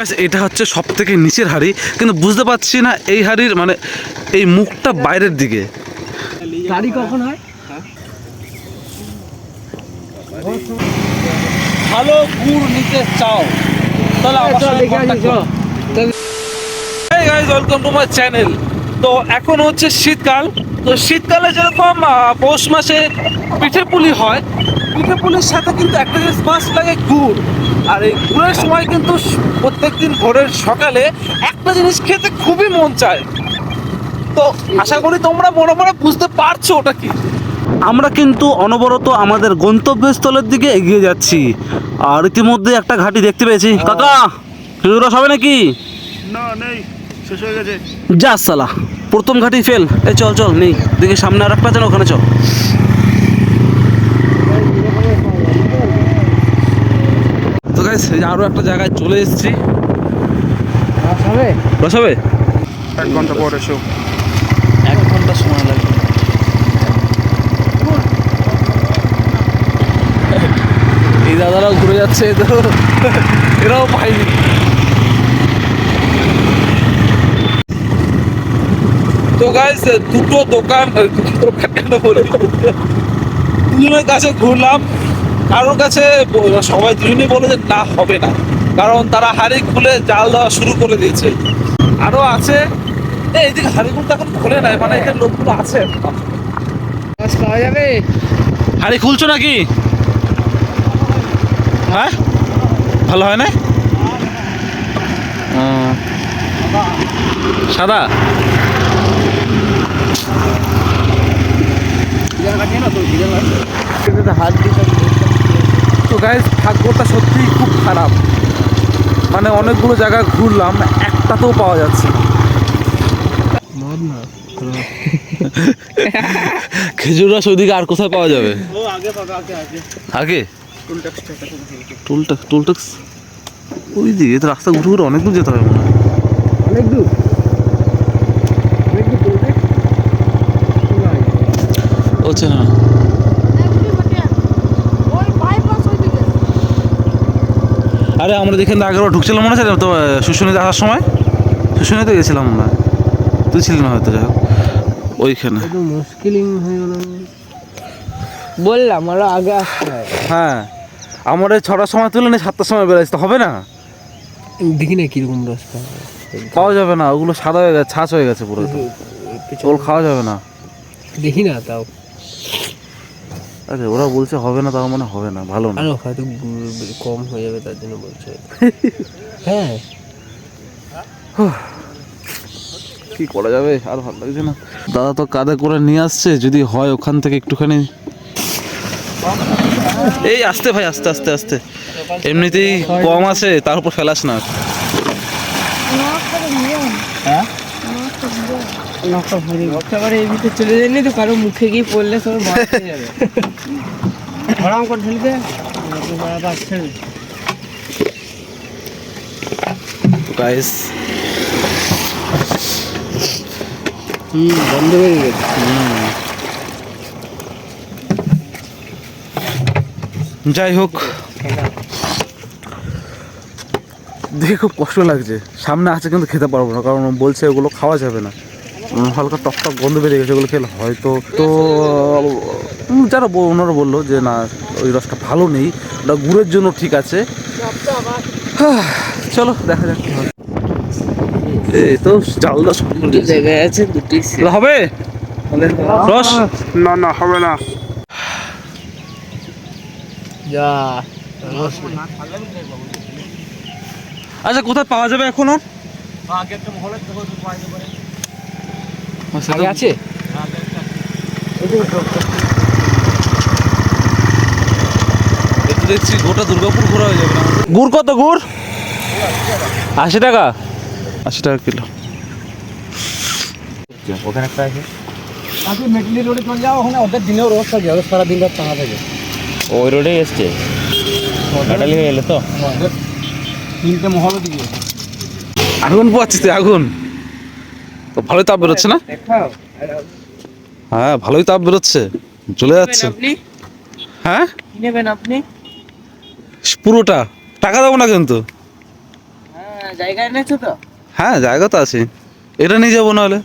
Guys, এটা হচ্ছে সব থেকে নিচের হাড়ি কিন্তু বুঝতে পারছি না এই হাড়ির মানে এই মুখটা বাইরের দিকে গাড়ি কখন হয় ভালো গুড় নিতে চাও তাহলে আমার সাথে contact করো। Hey guys, welcome to my channel. তো এখন হচ্ছে শীতকাল। তো শীতকালে যেরকম পৌষ মাসে পিঠে পুলি হয় পিঠে পুলির সাথে কিন্তু একটা জিনিস মাস্ট লাগে গুড়। আর এই গুড়ের সময় কিন্তু প্রত্যেকদিন ভোরের সকালে একটা জিনিস খেতে খুবই মন চায়। তো আশা করি তোমরা মনে মনে বুঝতে পারছ ওটা কি। আমরা কিন্তু অনবরত আমাদের গন্তব্যস্থলের দিকে এগিয়ে যাচ্ছি। আর ইতিমধ্যে একটা ঘাঁটি দেখতে পেয়েছি। কাকা খেজুরস হবে নাকি? না নেই। শেষ হয়ে গেছে? যা সালা প্রথম ঘাটি ফেল এই চল চল নেই। দেখি সামনে আর একটা ওখানে চল। তো গাইস আরও একটা জায়গায় চলে এসেছি। হবে হবে এক ঘণ্টা পর এসো। এক ঘণ্টা সময় লাগবে। এই দাদারাও ঘুরে যাচ্ছে তো এরাও পাইনি। তো গাইস দুটো দোকান দুটো দোকান কেন দুজনের কাছে ঘুরলাম। কারোর কাছে সবাই দুজনেই বলে যে না হবে না। কারণ তারা হাড়ি খুলে জাল দেওয়া শুরু করে দিয়েছে। আরও আছে। এই এদিকে হাড়িগুলো তো এখন খোলে নাই মানে এখানে লোকগুলো আছে। পাওয়া যাবে? হাড়ি খুলছো নাকি? হ্যাঁ? ভালো হয় না? সাদা হাত দিয়ে তো গাইজ ভাগ্যটা সত্যিই খুব খারাপ। মানে অনেকগুলো জায়গা ঘুরলাম একটাতেও পাওয়া যাচ্ছে না। খেজুর রস ওইদিকে আর কোথায় পাওয়া যাবে? ও আগে টুল ট্যাক্স টোল ট্যাক্স ওই দিকে তো রাস্তা ঘুরে ঘুরে অনেক দূর যেতে হবে মনে হয়। অনেক দূর অনেক দূর চলবে না। ওইদিকে আরে আমরা যেখানে আগেরবার ঢুকছিলাম মনে আছে তো শুশুনিতে আসার সময়? শুশুনিতে গেছিলাম আমরা। তুই ছিলি না হয়তো যাই ওইখানে। একটু মুশকিলিং হয়ে গেল। বললাম আরও আগে আসতে হ্যাঁ। আমার এই ছটার সময় তুলে নিয়ে সাতটার সময় বেরোচ্ছে তো হবে না? দেখি না কীরকম রাস্তা। পাওয়া যাবে না ওগুলো সাদা হয়ে গেছে ছাঁচ হয়ে গেছে পুরো। ওল খাওয়া যাবে না। দেখি না তাও। আরে ওরা বলছে হবে না তার মানে হবে না ভালো না। হয়তো কম হয়ে যাবে তার জন্য বলছে। হ্যাঁ। কি করা যাবে আর ভালো লাগছে না। দাদা তো কাঁধে করে নিয়ে আসছে যদি হয় ওখান থেকে একটুখানি। এই আস্তে ভাই আস্তে আস্তে আস্তে। এমনিতেই কম আছে তার উপর ফেলাস না। এই ভিতরে চলে যায়নি তো কারও মুখে গিয়ে পড়লে সব যাবে। আরাম করে ঢেলে দে। বারবার ছেড়ে গাইস হুম বন্ধ হয়ে গেছে যাই হোক। দেখে খুব কষ্ট লাগছে। সামনে আছে কিন্তু খেতে পারব না কারণ বলছে ওগুলো খাওয়া যাবে না। হালকা টক টক গন্ধ বেরিয়ে গেছে ওগুলো খেলে হয়তো। তো যারা বল- ওনারা বলল যে না ওই রসটা ভালো নেই ওটা গুড়ের জন্য ঠিক আছে। চলো দেখা যাক এই তো জায়গায় আছে দুটি হবে? রস? না না হবে না। যা আচ্ছা কোথায় পাওয়া যাবে এখনও? আগে আছে? একটু দেখছি গোটা দুর্গাপুর ঘোরা হয়ে যাবে গুড় কত গুড়? আশি টাকা। আশি টাকা কিলো। ওখানে একটা আছে। আপনি মেটলি রোডে চলে যাও ওখানে ওদের দিনেও রোজ থাকে ওদের সারা দিন রাত টানা থাকে। ওই রোডে এসছে। কাটালি হয়ে গেলে তো? তিনটে দিকে আগুন পোয়াচ্ছিস তুই আগুন। তো ভালোই তাপ বেরোচ্ছে না? হ্যাঁ ভালোই তাপ বেরোচ্ছে। চলে যাচ্ছে। হ্যাঁ? নেবেন আপনি? পুরোটা। টাকা দেবো না কিন্তু। হ্যাঁ জায়গা এনেছো তো? হ্যাঁ জায়গা তো আছে। এটা নিয়ে যাব নাহলে।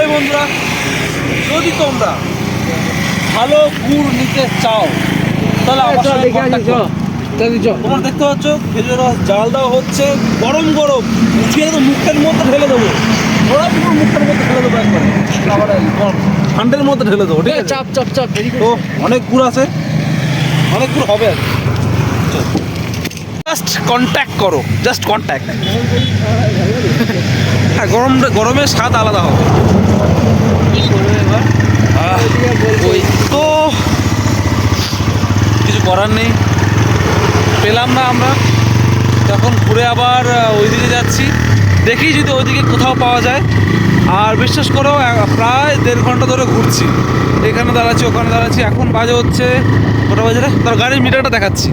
এই বন্ধুরা যদি তোমরা ভালো গুড় নিতে চাও তাহলে আমার সঙ্গে করো। তোমরা দেখতে পাচ্ছ খেজুরের রস জাল দেওয়া হচ্ছে। গরম গরম উঠিয়ে তো মুখের মধ্যে ঢেলে দেবো। ওরা পুরো মুখের মধ্যে ঢেলে দেবো একবারে। আবার ঠান্ডের মধ্যে ঢেলে দেবো ঠিক আছে? চাপ চাপ চাপ। তো অনেক গুড় আছে। অনেক গুড় হবে আর জাস্ট কন্ট্যাক্ট করো জাস্ট কন্ট্যাক্ট হ্যাঁ গরম গরমের স্বাদ আলাদা হবে। ওই তো। কিছু করার নেই। পেলাম না আমরা। তখন ঘুরে আবার আহ, ওইদিকে যাচ্ছি। দেখি যদি ওইদিকে কোথাও পাওয়া যায়। আর বিশ্বাস করো প্রায় দেড় ঘণ্টা ধরে ঘুরছি। এখানে দাঁড়াচ্ছি, ওখানে দাঁড়াচ্ছি। এখন বাজে হচ্ছে কটা বাজে তার গাড়ির মিটারটা দেখাচ্ছি।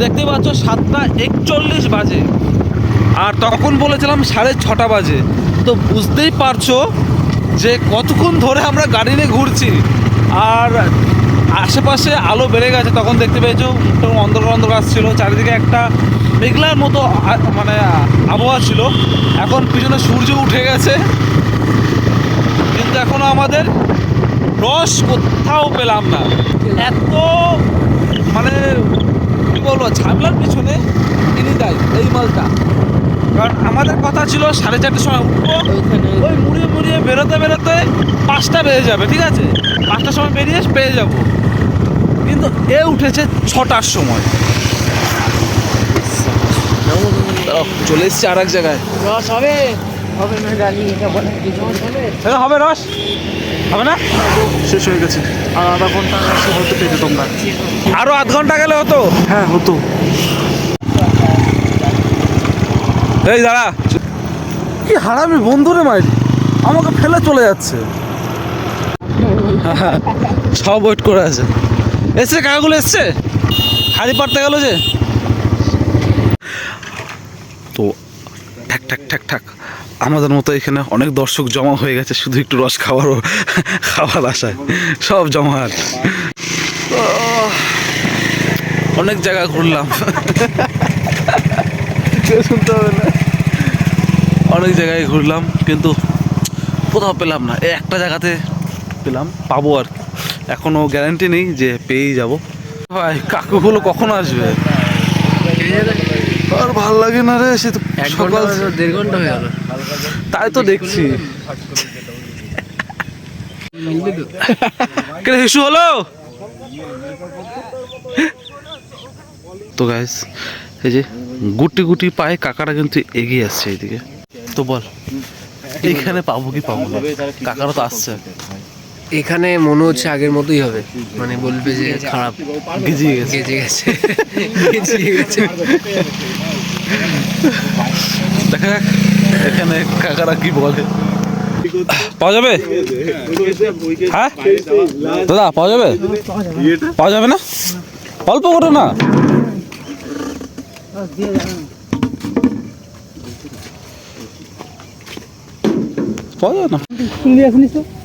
দেখতে পাচ্ছ, সাতটা একচল্লিশ বাজে। আর তখন বলেছিলাম সাড়ে ছটা বাজে। তো বুঝতেই পারছ যে কতক্ষণ ধরে আমরা গাড়ি নিয়ে ঘুরছি। আর আশেপাশে আলো বেড়ে গেছে তখন দেখতে পেয়েছ একটু অন্ধকার অন্ধকার ছিল চারিদিকে একটা মেঘলার মতো মানে আবহাওয়া ছিল। এখন পিছনে সূর্য উঠে গেছে। কিন্তু এখনও আমাদের রস কোথাও পেলাম না। এত মানে কি বলব ঝামেলার পিছনে ইনি দায়ী এই মালটা। কারণ আমাদের কথা ছিল সাড়ে চারটের সময় উঠবো ওই মুড়িয়ে মুড়িয়ে বেরোতে বেরোতে পাঁচটা বেজে যাবে ঠিক আছে? পাঁচটার সময় বেরিয়ে পেয়ে যাব। কিন্তু এ উঠেছে ছটার সময়। চলে এসছি আর এক জায়গায়। রস হবে? হবে না জানি এটা বলে হবে? হবে রস? হবে না? শেষ হয়ে গেছে। আর আধা ঘণ্টা হতে পেতে তোমরা। আরও আধ ঘণ্টা গেলে হতো? হ্যাঁ হতো। এই দাঁড়া। কি হারামি বন্ধু রে মাইরি? আমাকে ফেলে চলে যাচ্ছে। সব ওয়েট করে আছে। এসছে, কাকাগুলো এসছে? হাড়ি পাড়তে গেল যে। তো ঠাক ঠাক ঠাক ঠাক আমাদের মতো এখানে অনেক দর্শক জমা হয়ে গেছে, শুধু একটু রস খাওয়ারও, খাওয়ার আশায়। সব জমাট তো অনেক জায়গা ঘুরলাম। শুনতে হবে না অনেক জায়গায় ঘুরলাম, কিন্তু কোথাও পেলাম না। একটা জায়গাতে পেলাম, পাবো আর কি। এখনও গ্যারান্টি নেই যে পেয়েই যাব। ভাই কাকুগুলো কখন আসবে? আর ভালো লাগে না রে সে তো এক সকাল ঘণ্টা দেড় ঘণ্টা হয়ে গেল। তাই তো দেখছি। হিসু হলো? তো গাইস এই যে গুটি গুটি পায়ে কাকারা কিন্তু এগিয়ে আসছে এইদিকে তো বল এইখানে পাবো কি পাবো না? কাকারা তো আসছে। এখানে মনে হচ্ছে আগের মতোই হবে। মানে বলবে যে খারাপ। গেজিয়ে গেছে। গেজে গেছে। গেজিয়ে গেছে। দেখা যাক এখানে কাকারা কি বলে। পাওয়া যাবে? হ্যাঁ? দাদা পাওয়া যাবে? পাওয়া যাবে না? অল্প করে না পাওয়া যাবে না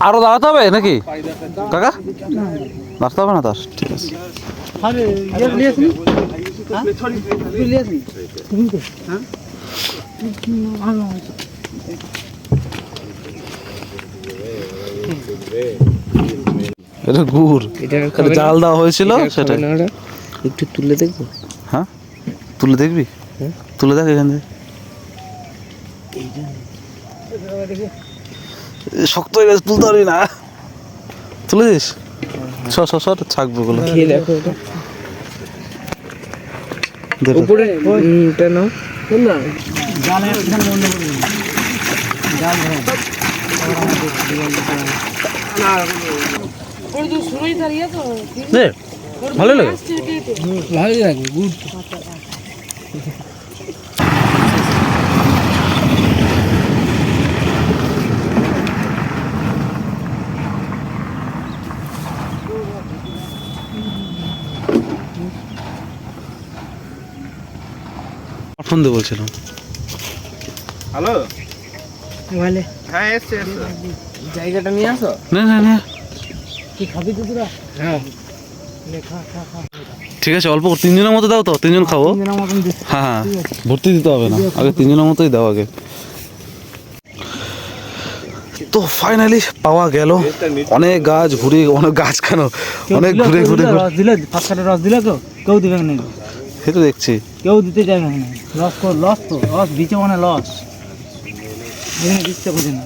আরও দাঁড়াতে হবে নাকি? কাকা? দাঁড়াতে হবে না তার ঠিক আছে। এটা গুড়। এটা জাল দেওয়া হয়েছিল সেটা একটু তুলে দেখব? হ্যাঁ? তুলে দেখবি? তুলে দেখ এখান থেকে। শক্ত হয়ে গেছে তুলতে পারবি না। তুলে দিস? স স সর থাকবে ওগুলো। খেয়ে দেখো এটা। দে তো। উপরে এটা নাও। না। দে ভালো লাগে। ভালো লাগবে গুড। ফোন দিয়ে বলছিলাম? হ্যালো? ভালো হ্যাঁ এসছে জায়গাটা নিয়ে আসো। না না না। কি খাবি তো তোরা হ্যাঁ ঠিক আছে অল্প তিনজনের মতো দাও তো তিনজন খাব। হ্যাঁ হ্যাঁ। ভর্তি দিতে হবে না। আগে তিনজনের মতোই দাও আগে। তো ফাইনালি পাওয়া গেল। অনেক গাছ ঘুরে অনেক গাছ কেন? অনেক ঘুরে ঘুরে ঘুরে। রস দিলে পাঁচটা রস দিলে তো কেউ দিবে না। সেটা দেখছি। কেউ দিতে চাইবে না। লস কর লস তো লস দিচ্ছে মানে লস দিচ্ছে বুঝে না।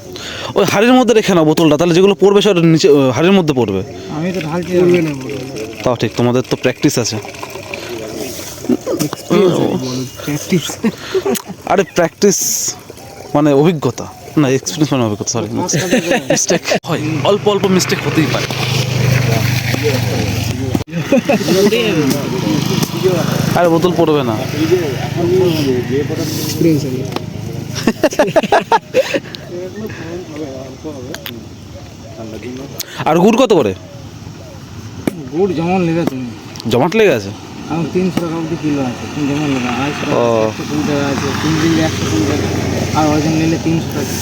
ওই হাড়ির মধ্যে রেখে নাও বোতলটা তাহলে যেগুলো পড়বে সব নিচে হাড়ির মধ্যে পড়বে। আমি তো ঢালতে পারবে না তাও ঠিক তোমাদের তো প্র্যাকটিস আছে। প্র্যাকটিস আরে প্র্যাকটিস মানে অভিজ্ঞতা। না এক্সপিরিয়েন্স মানে অভিজ্ঞতা সরি মিস্টেক হয়। অল্প অল্প মিস্টেক হতেই পারে। আরে বোতল পড়বে না। আর গুড় কত করে গুড় যেমন নেবে তুমি জমাট লেগে আছে? আমার তিনশো টাকা অবধি কিলো আছে। আড়াইশো টাকা কুড়ি টাকা আছে। তিন দিলে একশো কুড়ি টাকা। আর নিলে তিনশো টাকা।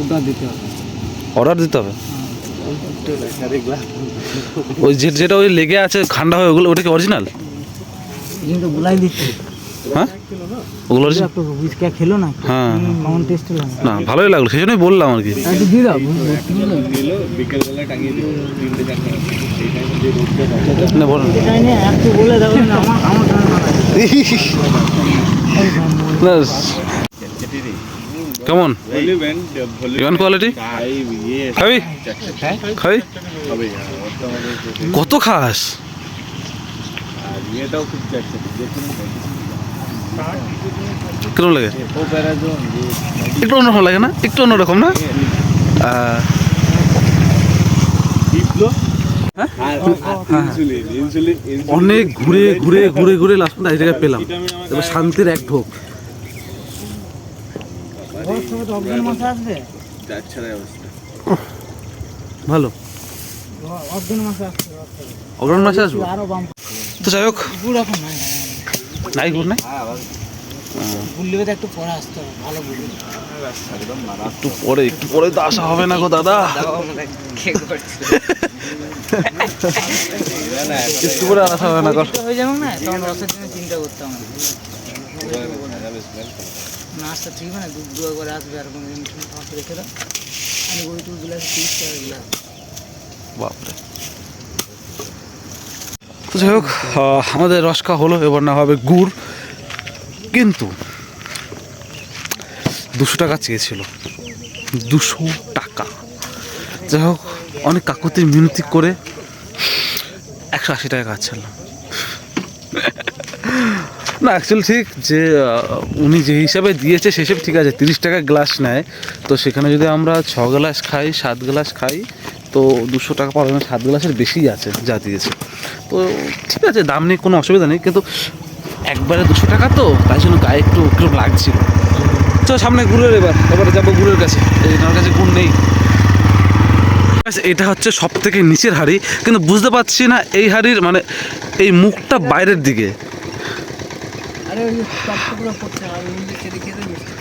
ওটা দিতে হবে। অর্ডার দিতে হবে? ওই যে যেটা ওই লেগে আছে ঠান্ডা হয়ে ওগুলো ওটা কি অরিজিনাল গুলাই দিচ্ছে। হ্যাঁ? ওগুলো খেলো না। হ্যাঁ। টেস্ট না। ভালোই লাগল সেই জন্যই বললাম আর কি। না কেমন? ইভেন কোয়ালিটি খাবি? খাবি? কত খাস? কীরকম লাগে? একটু অন্যরকম লাগে না? একটু অন্যরকম না? আহ, অনেক ঘুরে ঘুরে ঘুরে ঘুরে লাস্ট পর্যন্ত এই জায়গায় পেলাম। এবার শান্তির এক ঢোক। আসবে? ভালো। অজ্ঞান মাসে আসবে অগ্রহণ মাসে আসব। তো যাই হোক নাই নাই নাই। একটু পরে আসতে হবে ভালো একটু পরে একটু পরে তো আসা হবে না গো দাদা। একটু পরে আসা হবে না গো। হয়ে যাবে না তখন রসের জন্য চিন্তা করতে নাচটা ঠিক না দুধ দুয়া করে আসবে আর কোনো দিন ফাঁস রেখে দাও। আমি ওই টু গ্লাস তিরিশ টাকা গ্লাস বাপরে। তো যাই হোক আমাদের রসকা হলো, এবার না হবে গুড়। কিন্তু দুশো টাকা চেয়েছিল। দুশো টাকা। যাই হোক, অনেক কাকুতি মিনতি করে একশো আশি টাকা কাজ ছাড়লাম না অ্যাকচুয়ালি ঠিক যে উনি যে হিসাবে দিয়েছে সে হিসেবে ঠিক আছে, তিরিশ টাকা গ্লাস নেয়। তো সেখানে যদি আমরা ছ গ্লাস খাই, সাত গ্লাস খাই, তো দুশো টাকা পাওয়া যাবে সাত গ্লাসের বেশিই আছে যা দিয়েছে। তো ঠিক আছে, দাম নিয়ে কোনো অসুবিধা নেই, কিন্তু একবারে দুশো টাকা তো, তাই জন্য গায়ে একটু একটু লাগছিল। তো সামনে গুড়ের এবার, এবারে যাব গুড়ের কাছে। এই ওনার কাছে গুড় নেই। এটা হচ্ছে সব থেকে নিচের হাড়ি, কিন্তু বুঝতে পারছি না এই হাড়ির মানে এই মুখটা বাইরের দিকে। আরে ওই টপটা পুরো পড়ছে আর ওই দিকে দেখে তো মিষ্টি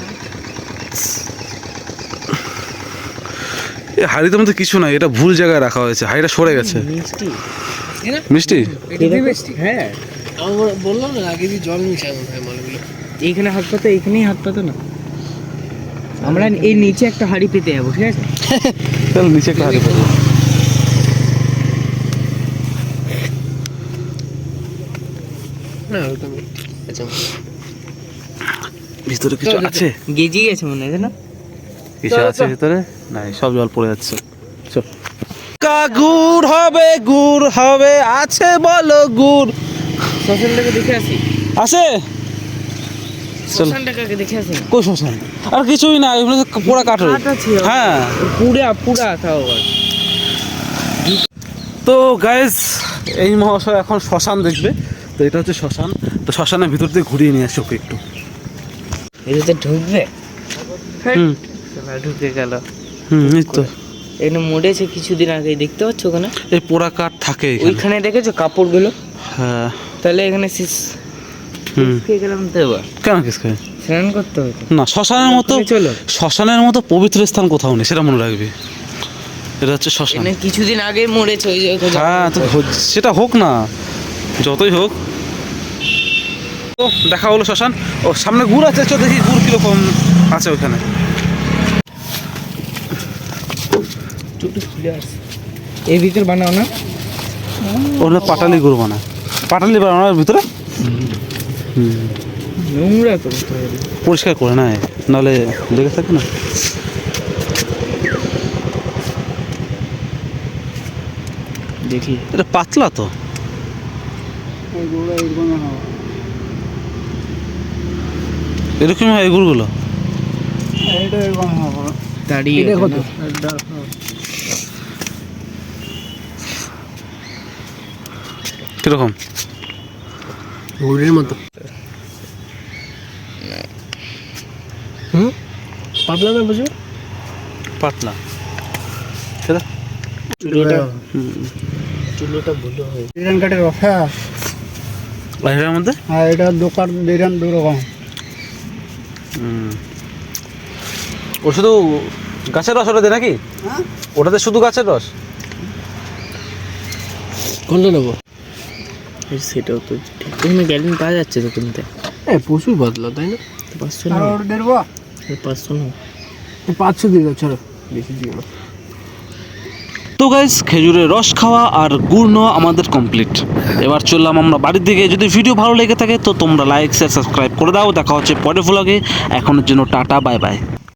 এই হাড়িতে মধ্যে কিছু নাই এটা ভুল জায়গায় রাখা হয়েছে হাড়িটা সরে গেছে। মিষ্টি। মিষ্টি? এটা মিষ্টি? হ্যাঁ। আমার বললাম না আগে দিয়ে জল মিশানো হয় মালগুলো। এইখানে হাত পাতো এইখানেই হাত পাতো না। আমরা এই নিচে একটা হাড়ি পেতে যাব ঠিক আছে? তাহলে নিচে একটা হাড়ি পাবো না আচ্ছা ভিতরে কিছু আছে? গেজি গেছে মনে হয় না? কিছু আছে ভিতরে? নাই সব জল পড়ে যাচ্ছে। চল। গুড় হবে গুড় হবে আছে বলো গুড়। শ্মশানটাকে দেখে আসি। আছে শ্মশানটাকে দেখে আসি। কই শ্মশান? আর কিছুই না এগুলো পোড়া কাঠ হ্যাঁ পুরা পুরা তাও তো গাইজ এই মহাশয় এখন শ্মশান দেখবে। তো এটা হচ্ছে শ্মশান। তো শ্মশানের ভিতর দিয়ে ঘুরিয়ে নিয়ে আসি ওকে একটু। এটাতে ঢুকবে? হুম। ঢুকে গেল। হুম এই তো। এখানে মরেছে কিছুদিন আগে দেখতে পাচ্ছ ওখানে? এই পোড়া কাঠ থাকে ওইখানে দেখেছ কাপড়গুলো? হ্যাঁ। তাহলে এখানে শেষ হুম। খেয়ে গেলাম তো এবার। কেন কিস খাই স্নান করতে হবে না শ্মশানের মতো চলো। শ্মশানের মতো পবিত্র স্থান কোথাও নেই সেটা মনে রাখবি। এটা হচ্ছে শ্মশান। কিছুদিন আগে মরেছে ওই হ্যাঁ তো সেটা হোক না। যতই হোক দেখা হলো শ্মশান। ও সামনে গুড় আছে চো দেখি গুড় কীরকম আছে ওখানে এর ভিতর বানাও না। ওখানে পাটালি গুড় বানায়। পাটালি বানানোর ভিতরে? নোংরা তো পরিষ্কার করে না নাহলে লেগে থাকে না। দেখি। এটা পাতলা তো। এরকম গুড়গুলো দাঁড়িয়ে কত? কীরকম? মতো। হুম? পাতলা না বুঝো পাতলা। চুলোটা ভুলো হয় কাঠের রসা আর এটার মধ্যে? আর এটা দোকান দু রকম। ও শুধু গাছের রস ওটাতে নাকি? ওটাতে শুধু গাছের রস? কোনটা নেব? সেটাও তো ঠিক এখানে গ্যালিন পাওয়া যাচ্ছে তো কিনতে। হ্যাঁ প্রচুর বদলা তাই না? পাঁচশো না পাঁচশো না পাঁচশো দিয়ে দাও চলো বেশি দিও না। তো গাইজ খেজুরের রস খাওয়া আর গুড় নেওয়া আমাদের কমপ্লিট এবার চললাম আমরা বাড়ির দিকে। যদি ভিডিও ভালো লেগে থাকে, তো তোমরা লাইক শেয়ার সাবস্ক্রাইব করে দাও। দেখা হচ্ছে পরে ভ্লগে এখনের জন্য টাটা বাই বাই